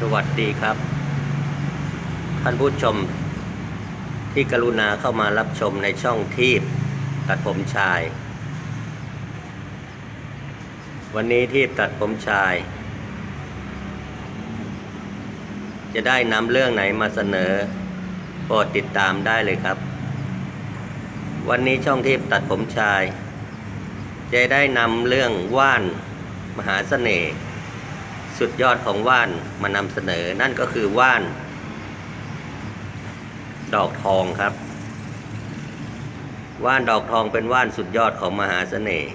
สวัสดีครับ ท่านผู้ชม ที่กรุณาเข้ามารับชมในช่องทีบตัดผมชาย วันนี้ทีบตัดผมชาย จะได้นำเรื่องไหนมาเสนอโปรดติดตามได้เลยครับ วันนี้ช่องทีบตัดผมชาย จะได้นำเรื่องว่านมหาเสน่ห์ สุดยอดของว่านมานำเสนอนั่นก็คือว่าน ดอกทองครับ ว่านดอกทองเป็นว่านสุดยอดของมหาเสน่ห์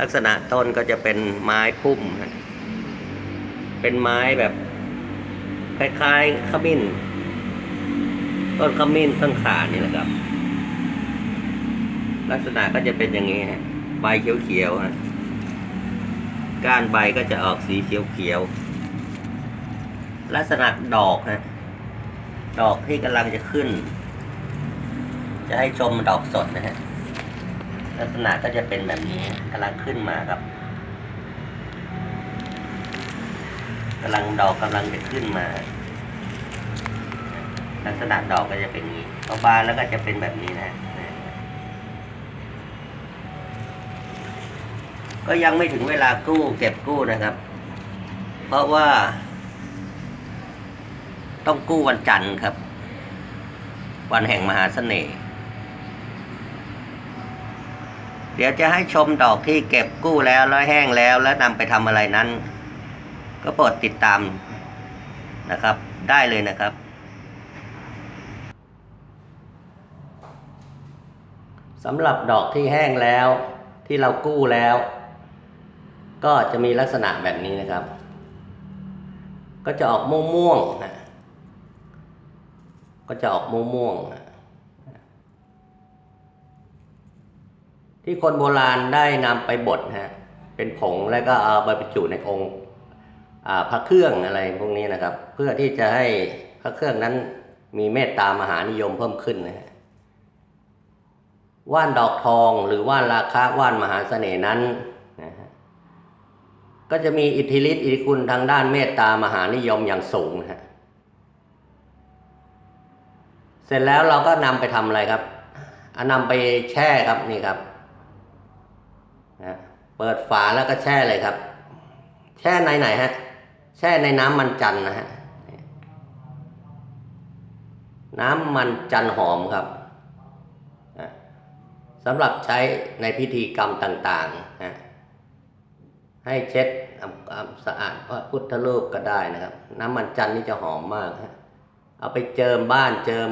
ลักษณะต้นก็จะเป็นไม้พุ่ม เป็นไม้แบบคล้ายๆขมิ้น ต้นขมิ้นต้นข่านี่แหละครับ ลักษณะก็จะเป็นอย่างนี้ฮะใบเขียวๆฮะ ก้านใบก็จะออกสีเขียวๆ ลักษณะดอกฮะดอกที่กำลังจะขึ้น จะให้ชมดอกสดนะฮะ ลักษณะก็จะเป็นแบบนี้กำลังขึ้นมาครับกำลังดอกกำลังจะขึ้นมา ลักษณะดอกก็จะเป็นนี้พอบานแล้วก็จะเป็นแบบนี้นะฮะ ก็ยังไม่ถึงเวลากู้เก็บกู้นะครับ เพราะว่า ต้องกู้วันจันทร์ครับ วันแห่งมหาเสน่ห์ เดี๋ยวจะให้ชมดอกที่เก็บกู้แล้วแล้วแห้งแล้วแล้วนำไปทำอะไรนั้น ก็โปรดติดตามนะครับ ได้เลยนะครับสำหรับดอกที่แห้งแล้วที่เรากู้แล้ว ก็จะมีลักษณะแบบนี้นะครับ ก็จะออกม่วงๆนะก็จะออกม่วงๆนะที่คนโบราณได้นำไปบดนะฮะเป็นผงแล้วก็เอาไปบรรจุในองค์อ่าพระเครื่องอะไรพวกนี้นะครับ เพื่อที่จะให้พระเครื่องนั้นมีเมตตามหานิยมเพิ่มขึ้นนะฮะว่านดอกทองหรือว่านราคาว่านมหาเสน่ห์นั้น ก็จะมีอิทธิฤทธิอิทธิคุณทางด้านเมตตามหานิยมอย่างสูงฮะเสร็จแล้วเราก็นำไปทำอะไรครับอานำไปแช่ครับนี่ครับนะเปิดฝาแล้วก็แช่เลยครับ แช่ในไหนฮะ แช่ในน้ำมันจันทร์นะฮะน้ำมันจันทร์หอมครับสำหรับใช้ในพิธีกรรมต่างๆนะ ให้เช็ดสะอาดพระพุทธรูปก็ได้นะครับ น้ำมันจันนี่จะหอมมากฮะเอาไปเจิมบ้านเจิม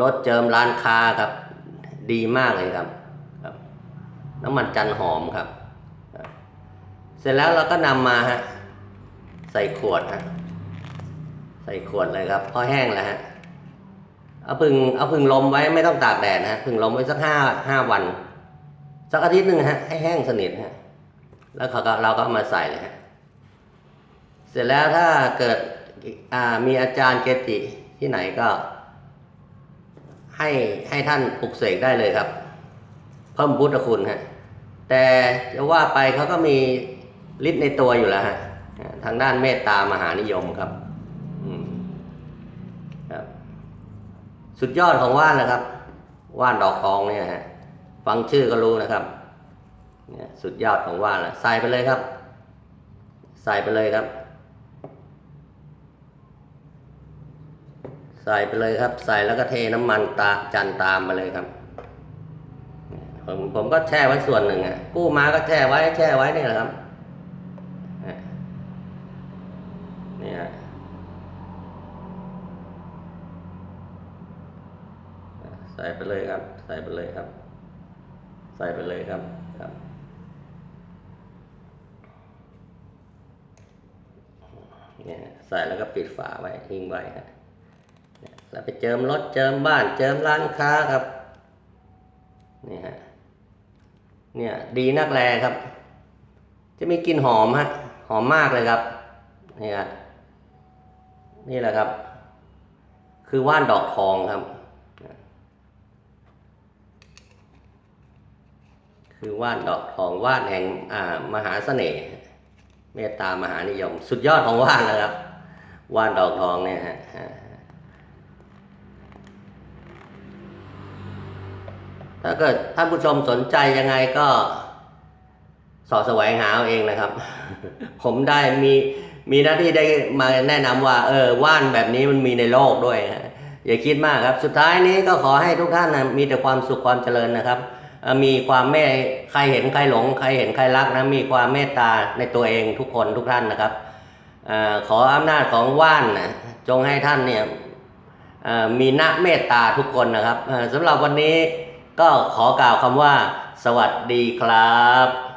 รถเจิมร้านค้าครับ ดีมากเลยครับน้ำมันจันหอมครับ เสร็จแล้วเราก็นำมาฮะใส่ขวดฮะใส่ขวดเลยครับพอแห้งแล้วฮะเอาพึ่งเอาพึ่งลมไว้ไม่ต้องตากแดดนะฮะพึ่งลมไว้สักห้าห้าวัน สักอาทิตย์หนึ่งฮะให้แห้งสนิทฮะ แล้วเขาก็เราก็มาใส่เลยฮะเสร็จแล้วถ้าเกิดมีอาจารย์เกจิที่ไหนก็ ให้ให้ท่านปลุกเสกได้เลยครับ เพิ่มพุทธคุณฮะแต่จะว่าไปเขาก็มีฤทธิ์ในตัวอยู่แล้วฮะทางด้านเมตตามหานิยมครับครับ สุดยอดของว่านนะครับ ว่านดอกทองเนี่ยฮะฟังชื่อก็รู้นะครับ เนี่ยสุดยอดของว่านละใส่ไปเลยครับ ใส่ไปเลยครับ ใส่ไปเลยครับ ใส่แล้วก็เทน้ำมันตาจันตามมาเลยครับผมผมก็แช่ไว้ส่วนหนึ่งอะกู้มาก็แช่ไว้แช่ไว้นี่แหละครับเนี่ยใส่ไปเลยครับ ใส่ไปเลยครับ ใส่ไปเลยครับครับ เนี่ยใส่แล้วก็ปิดฝาไว้ทิ้งไว้ครับแล้วไปเจิมรถเจิมบ้าน เจิมร้านค้าครับนี่ฮะเนี่ยดีนักแลครับ จะมีกลิ่นหอมฮะหอมมากเลยครับนี่ฮะนี่แหละครับ คือว่านดอกทองครับ คือว่านดอกทองว่านแห่งอ่ามหาเสน่ห์ เมตตามหานิยม สุดยอดของว่านนะครับ ว่านดอกทองเนี่ยฮะถ้าเกิดท่านผู้ชมสนใจยังไงก็สอดแสวงหาเอาเองนะครับ ผมได้มีมีหน้าที่ได้มาแนะนำว่าเออว่านแบบนี้มันมีในโลกด้วย อย่าคิดมากครับ สุดท้ายนี้ก็ขอให้ทุกท่านนะมีแต่ความสุขความเจริญนะครับ มีความเมตใครเห็นใครหลง ใครเห็นใครรักนะมีความเมตตาในตัวเองทุกคนทุกท่านนะครับอขออำนาจของว่านนะจงให้ท่านเนี่ยมีนักเมตตาทุกคนนะครับสำหรับวันนี้ก็ขอกล่าวคำว่า สวัสดีครับ